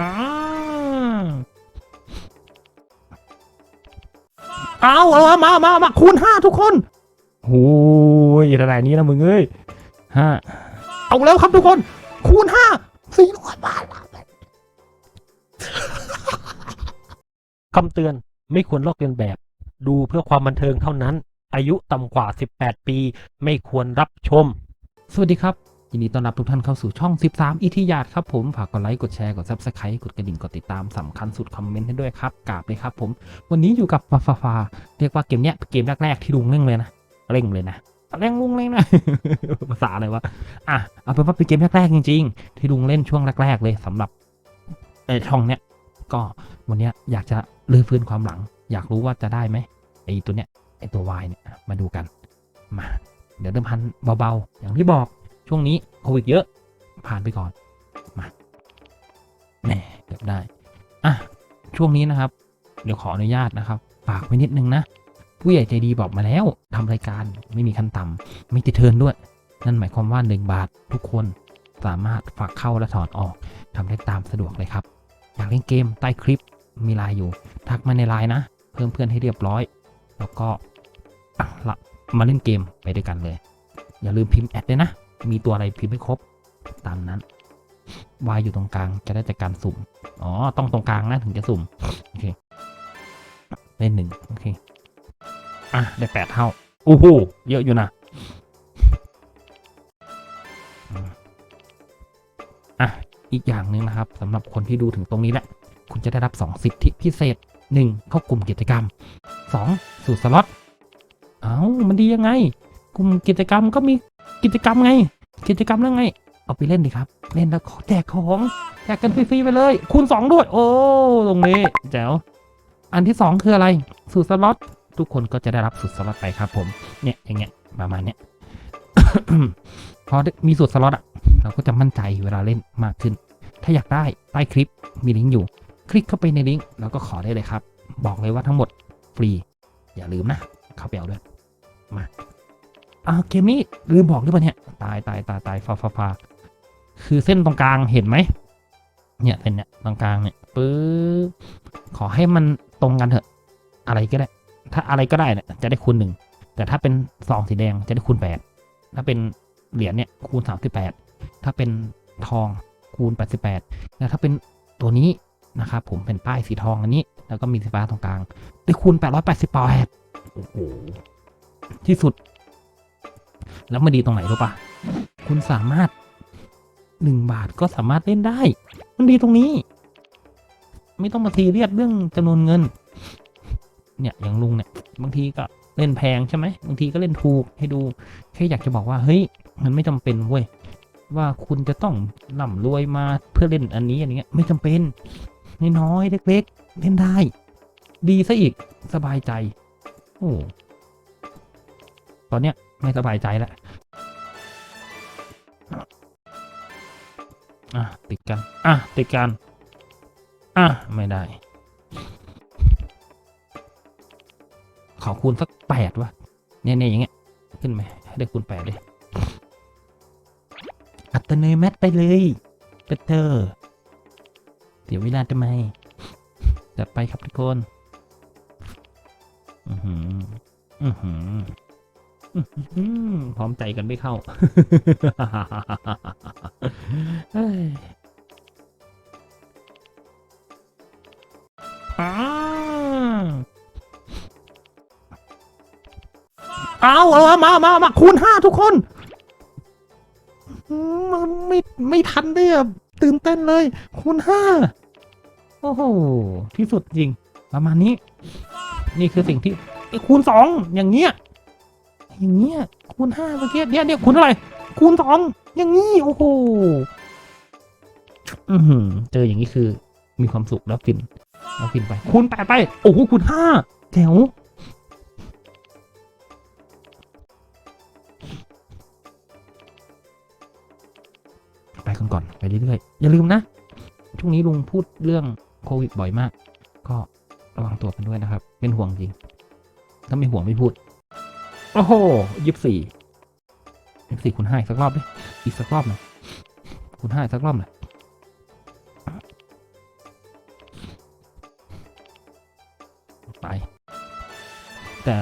อ้าเอาเอาเอามามามาคูณห้าทุกคนโอ้ยระดับนี้นะมึงเอ้ยห้าเอาแล้วครับทุกคน คูณห้าสี่ร้อยบาทคำเตือนไม่ควรลอกเลียนแบบ ดูเพื่อความบันเทิงเท่านั้น อายุต่ำกว่า 18 ปี ไม่ควรรับชม สวัสดีครับ ยินดีต้อนรับทุกท่านเข้าสู่ช่อง 13 อิทิยาตครับผม ฝากกดไลค์ กดแชร์ กด Subscribe กดกระดิ่ง กดติดตามสำคัญสุดคอมเมนต์ให้ด้วยครับกราบเลยครับผม วันนี้อยู่กับฟาฟาฟาเรียกว่าเกมเนี้ยเกมแรก ๆ ที่ลุงเล่นเลยนะ เร่งเลยนะ เร่งลุงเร่งนะ ภาษาอะไรวะ อะ เอาเป็นว่าเป็นเกมแรก ๆ จริง ๆ ที่ลุงเล่นช่วงแรก ๆ เลยสำหรับไอช่องเนี้ย ก็วันเนี้ยอยากจะลื้อฟื้นความหลัง อยากรู้ว่าจะได้ไหมไอตัวเนี้ยไอตัววายเนี่ย มาดูกัน มา เดี๋ยวเดิมพันเบาๆ อย่างที่บอก ช่วงนี้โควิดเยอะ ผ่านไปก่อน มาแหมเกือบได้ อะ ช่วงนี้นะครับ เดี๋ยวขออนุญาตนะครับ ฝากไว้นิดนึงนะ ผู้ใหญ่ใจดีบอกมาแล้วทำรายการไม่มีขั้นต่ำไม่ติดเทินด้วย นั่นหมายความว่า1บาททุกคนสามารถฝากเข้าและถอนออกทำได้ตามสะดวกเลยครับ อยากเล่นเกมใต้คลิปมีไลน์อยู่ ทักมาในไลน์นะ เพิ่มเพื่อนให้เรียบร้อย แล้วก็ละมาเล่นเกมไปด้วยกันเลย อย่าลืมพิมพ์แอดด้วยนะ มีตัวอะไรพิมพ์ให้ครบ ตามนั้น วายอยู่ตรงกลางจะได้จากการสุ่ม อ๋อ ต้องตรงกลางนะถึงจะสุ่ม โอเค เล่นหนึ่งโอเค อะ ได้แปดเท่า โอ้โห เยอะอยู่นะ อะ อีกอย่างหนึ่งนะครับสำหรับคนที่ดูถึงตรงนี้แหละ คุณจะได้รับ 2 สิทธิพิเศษ 1. เข้ากลุ่มกิจกรรม 2. สูตรสล็อต เอ้า มันดียังไง กลุ่มกิจกรรมก็มี กิจกรรมไง กิจกรรมแล้วไง เอาไปเล่นดิครับ เล่นแล้วขอแจกของแจกกันฟรีๆไปเลย คูณ2ด้วย โอ้ตรงนี้แจ๋วอันที่ 2 คืออะไร สูตรสล็อตทุกคนก็จะได้รับสูตรสล็อตไปครับผม เนี่ยอย่างเงี้ยประมาณเนี้ยพอมีสูตรสล็อตอะ เราก็จะมั่นใจเวลาเล่นมากขึ้น ถ้าอยากได้ใต้คลิปมีลิงก์อยู่ คลิกเข้าไปในลิงก์แล้วก็ขอได้เลยครับ บอกเลยว่าทั้งหมดฟรี อย่าลืมนะ เข้าไปเอาด้วย มา อาเกมนี้ลืมบอกหรือเปล่าเนี่ยตายตายตายตายฟาฟาฟาคือเส้นตรงกลางเห็นไหมเนี่ยเส้นเนี่ยตรงกลางเนี่ยปึ๊บขอให้มันตรงกันเถอะ อะไรก็ได้ ถ้าอะไรก็ได้เนี่ยจะได้คูณหนึ่งแต่ถ้าเป็นซองสีแดงจะได้คูณแปดถ้าเป็นเหรียญเนี่ยคูณสามสิบแปดถ้าเป็นทองคูณแปดสิบแปดแล้วถ้าเป็นตัวนี้นะครับผมเป็นป้ายสีทองอันนี้ แล้วก็มีสีฟ้าตรงกลางได้คูณแปดร้อยแปดสิบแปดโอ้โหที่สุด แล้วมันดีตรงไหนรู้ปะคุณสามารถหนึ่งบาทก็สามารถเล่นได้ มันดีตรงนี้ ไม่ต้องมาซีเรียสเรื่องจำนวนเงิน เนี่ยอย่างลุงเนี่ย บางทีก็เล่นแพงใช่ไหมบางทีก็เล่นถูกให้ดูแค่อยากจะบอกว่าเฮ้ย มันไม่จำเป็นเว้ยว่าคุณจะต้องร่ำรวยมาเพื่อเล่นอันนี้อันนี้ไม่จำเป็นน้อยๆเล็ก ๆ เล่นได้ ดีซะอีกสบายใจ โอ้ตอนเนี้ย ไม่สบายใจแล้วอะติดกันอะติดกันอะไม่ได้ ขอคูณสักแปดวะเนี่ยเนี่ยอย่างเงี้ยขึ้นไหมให้ได้คูณแปดเลยอัตโนมัติไปเลยเปเตอเดี๋ยวเวลาทำไมจัดไปครับทุกคน อือหือ อือหืออื้อหือ พร้อมใจกันไม่เข้าเฮ้ยอ้าวเอาเอามา มา มา คูณห้าทุกคนอืมมันไม่ ไม่ทันเลยอะตื่นเต้นเลย คูณห้า โอ้โห ที่สุดจริง ประมาณนี้ นี่คือสิ่งที่ไอ้คูณสองอย่างเงี้ย อย่างเงี้ยคูณห้าเมื่อกี้เนี่ยเนี่ยคูณเท่าไหร่คูณสองอย่างงี้โอ้โหอือเจออย่างนี้คือมีความสุขแล้วฟินแล้วฟินไป คูณแปดไป โอ้โหคูณห้าแจ๋วไปกันก่อนไปเรื่อยๆอย่าลืมนะช่วงนี้ลุงพูดเรื่องโควิดบ่อยมาก ก็ระวังตัวกันด้วยนะครับ เป็นห่วงจริง ถ้าไม่ห่วงไม่พูด โอ้โหยี่สิบสี่ยี่สิบสี่คูณห้าสักรอบดิอีกสักรอบหน่อยคูณห้าสักรอบหน่อยไป แต่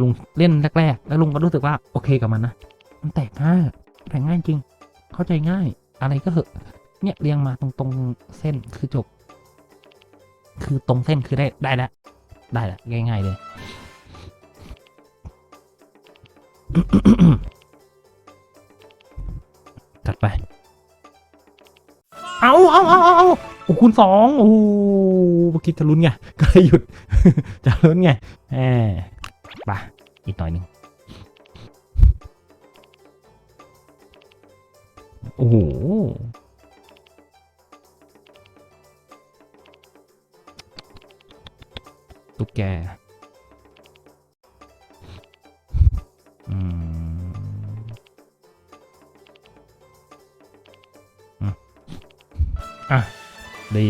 ลุงเล่นแรก ๆ แล้วลุงก็รู้สึกว่าโอเคกับมันนะ มันแตกง่ายแตกง่ายจริง เข้าใจง่าย อะไรก็เหอะ เนี่ยเรียงมาตรงๆเส้นคือจบ คือตรงเส้นคือได้ได้แล้ว ได้แล้วง่าย ๆ เลย จัดไป เอาเอาเอาเอาเอาโอ้คูณสองโอ้เมื่อกี้จะลุ้นไง ก็เลยหยุด จะลุ้นไงแหมไปอีกหน่อยหนึ่งโอ้โหตุ๊กแก ดี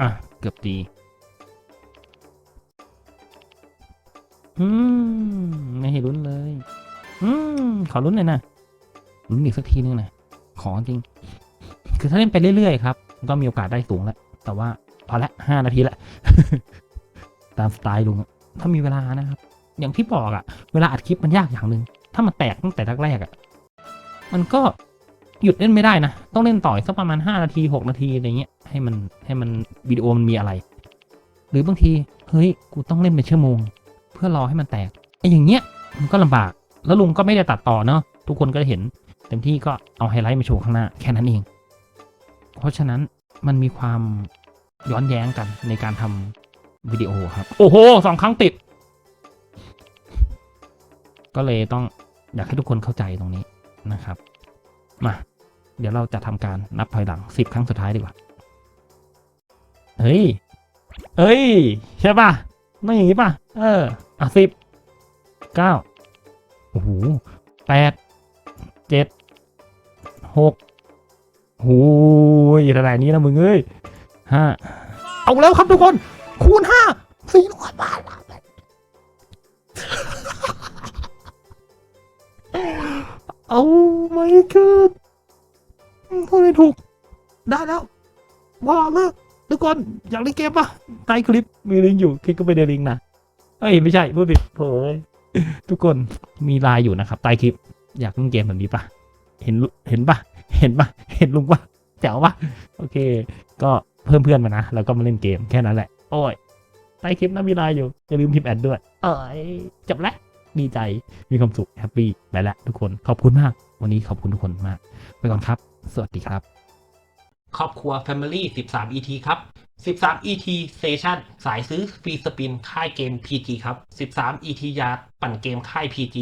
อะ เกือบดีอืมไม่ให้ลุ้นเลย อืมขอลุ้นหน่อยนะลุ้นอีกสักทีนึงนะขอจริง คือถ้าเล่นไปเรื่อยๆครับ ก็มีโอกาสได้สูงแล้ว แต่ว่าพอละห้านาทีละ ตามสไตล์ลุงอะถ้ามีเวลานะครับ อย่างที่บอกอะเวลาอัดคลิปมันยากอย่างหนึ่ง ถ้ามันแตกตั้งแต่แรกๆอะมันก็ หยุดเล่นไม่ได้นะ ต้องเล่นต่อสักประมาณห้านาทีหกนาทีอะไรเงี้ยให้มันให้มันวิดีโอมันมีอะไร หรือบางที เฮ้ย กูต้องเล่นเป็นชั่วโมง เพื่อรอให้มันแตกไอ้อย่างเงี้ยมันก็ลำบากแล้วลุงก็ไม่ได้ตัดต่อเนาะทุกคนก็เห็น เต็มที่ก็เอาไฮไลท์มาโชว์ข้างหน้าแค่นั้นเอง เพราะฉะนั้นมันมีความย้อนแย้งกันในการทำวิดีโอครับ โอ้โหสองครั้งติด ก็เลยต้องอยากให้ทุกคนเข้าใจตรงนี้นะครับ มา เดี๋ยวเราจะทำการนับถอยหลังสิบครั้งสุดท้ายดีกว่า เฮ้ยเอ้ย ใช่ป่ะไม่อย่างนี้ป่ะ เออ อะสิบเก้าโอ้โหแปดเจ็ดหกโอ้ยระดับนี้นะมึงเอ้ยห้าเอาแล้วครับทุกคน คูณห้าสี่ร้อยบาทเอาไม่เกิด พูดไม่ถูก ได้แล้วบอกเลิกทุกคนอยากเล่นเกมปะใต้คลิปมีลิงก์อยู่คลิกก็ไปในลิงก์นะเอ้ยไม่ใช่พูดผิดโถยทุกคนมีไลน์อยู่นะครับใต้คลิป อยากเล่นเกมแบบนี้ปะเห็นเห็นปะเห็นปะเห็นลุงปะแจ๋วปะโอเค ก็เพิ่มเพื่อนมานะแล้วก็มาเล่นเกมแค่นั้นแหละ โอ้ยใต้คลิปนะมีไลน์อยู่อย่าลืมพิมพ์แอดด้วย เอ้ยจบแล้วดีใจมีความสุขแฮปปี้ไปแล้วทุกคนขอบคุณมาก วันนี้ขอบคุณทุกคนมาก ไปก่อนครับ สวัสดีครับ ครอบครัว Family 13 ET ครับ 13 ET Station สายซื้อฟรีสปินค่ายเกม PG ครับ 13 ET ยาดปั่นเกมค่าย PG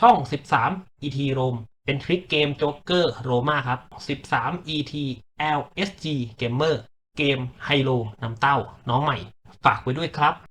ช่อง 13 ET r o m เป็นทริคเกมโจ๊กเกอร์โรมาครับ 13 ET LSG Gamer เกมไฮโลน้ำเต้า น้องใหม่ ฝากไว้ด้วยครับ